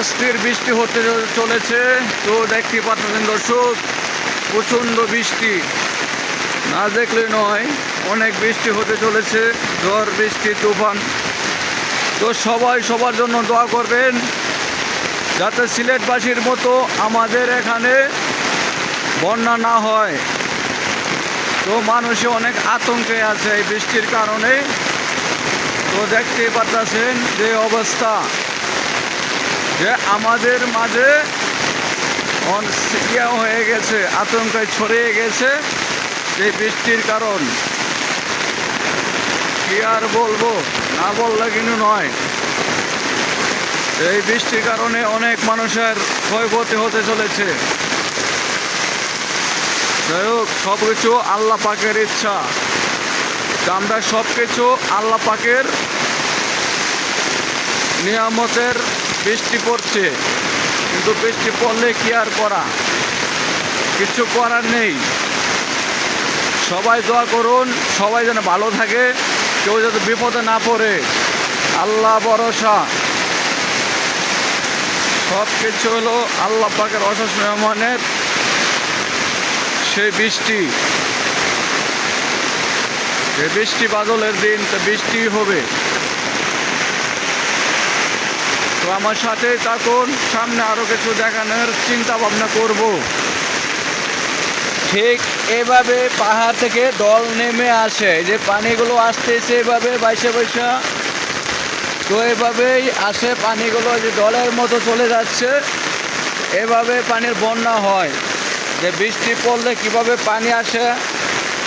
অস্থির বৃষ্টি হতে চলেছে। তো দেখতে পাচ্ছেন দর্শক, প্রচণ্ড বৃষ্টি। না দেখলে নয়, অনেক বৃষ্টি হতে চলেছে, ঝড়, বৃষ্টি, তুফান। তো সবাই সবার জন্য দোয়া করবেন, যাতে সিলেটবাসীর মতো আমাদের এখানে বন্যা না হয়। তো মানুষে অনেক আতঙ্কে আছে এই বৃষ্টির কারণে। তো দেখতে পাচ্ছেন যে অবস্থা। যে আমাদের মাঝে ইয়ে হয়ে গেছে আতঙ্কে ছড়িয়ে গেছে এই বৃষ্টির কারণ। কি আর বলব, না বললে কিন্তু নয়। এই বৃষ্টির কারণে অনেক মানুষের ক্ষয়ক্ষতি হতে চলেছে। যাই হোক সব কিছু আল্লাহ পাকের ইচ্ছা। আমরা সব কিছু আল্লাহ পাকের নিয়ামতের বৃষ্টি পড়ছে, কিন্তু বৃষ্টি পড়লে কি আর করা? কিছু করার নেই। সবাই দোয়া করুন, সবাই যেন ভালো থাকে, কেউ যাতে বিপদে না পড়ে। আল্লাহ ভরসা। সব কিছু হলো আল্লাহ পাকের অশেষ মেহমানের সেই বৃষ্টি। বৃষ্টি বাদলের দিন, তো বৃষ্টি হবে। আমার সাথে থাকুন, সামনে আরও কিছু দেখানোর চিন্তা ভাবনা করব। ঠিক এভাবে পাহাড় থেকে দল নেমে আসে যে পানিগুলো আসতেছে এভাবে বাইশে বাইসা। তো এভাবেই আসে পানিগুলো যে দলের মতো চলে যাচ্ছে। এভাবে পানির বন্যা হয়, যে বৃষ্টি পড়লে কীভাবে পানি আসে,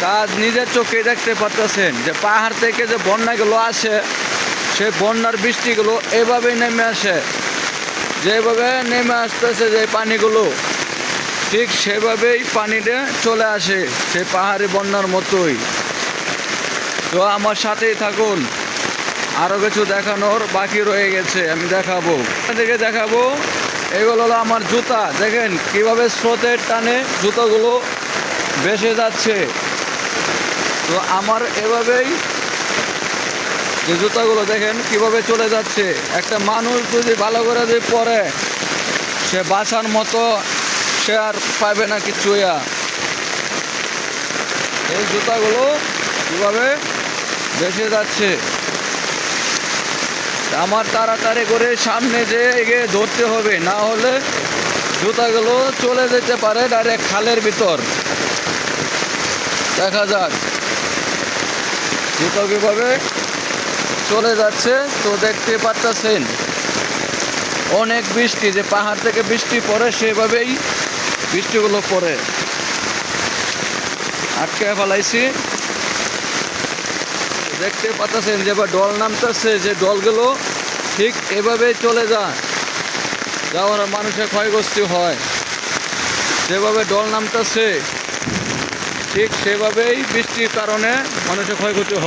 তা নিজের চোখে দেখতে পাচ্ছেন যে পাহাড় থেকে যে বন্যাগুলো আসে সেই বন্যার বৃষ্টিগুলো এভাবেই নেমে আসে। যেভাবে নেমে আসতেছে যে পানিগুলো, ঠিক সেভাবেই পানিটা চলে আসে সেই পাহাড়ি বন্যার মতোই। তো আমার সাথেই থাকুন আরও কিছু দেখানোর বাকি রয়ে গেছে, আমি দেখাবো। থেকে দেখাবো, এগুলো হলো আমার জুতা। দেখেন কীভাবে স্রোতের টানে জুতোগুলো ভেসে যাচ্ছে। তো আমার এভাবেই যে জুতাগুলো দেখেন কীভাবে চলে যাচ্ছে। একটা মানুষ যদি ভালো করে যদি পরে, সে বাঁচার মতো সে আর পাবে না কিছু এই জুতাগুলো কীভাবে ভেসে যাচ্ছে। আমার তাড়াতাড়ি করে সামনে যে এগিয়ে ধরতে হবে, না হলে জুতাগুলো চলে যেতে পারে ডাইরেক্ট খালের ভিতর। দেখা যাক। জুতো কীভাবে চলে যাচ্ছে, তো দেখতে পাচ্ছেন, অনেক বৃষ্টি, যে পাহাড় থেকে বৃষ্টি পড়ে সেভাবেই বৃষ্টিগুলো পড়ে। আটকে ফেলাইছি। দেখতে পাচ্ছেন যে এবার ডল নামতেছে, যে ডলগুলো ঠিক এভাবেই চলে যায়, যাওয়ার মানুষের ক্ষয়গ্রস্তি হয়। যেভাবে ডল নামতেছে, ঠিক সেভাবেই বৃষ্টির কারণে মানুষের ক্ষয়ক্ষতি হয়।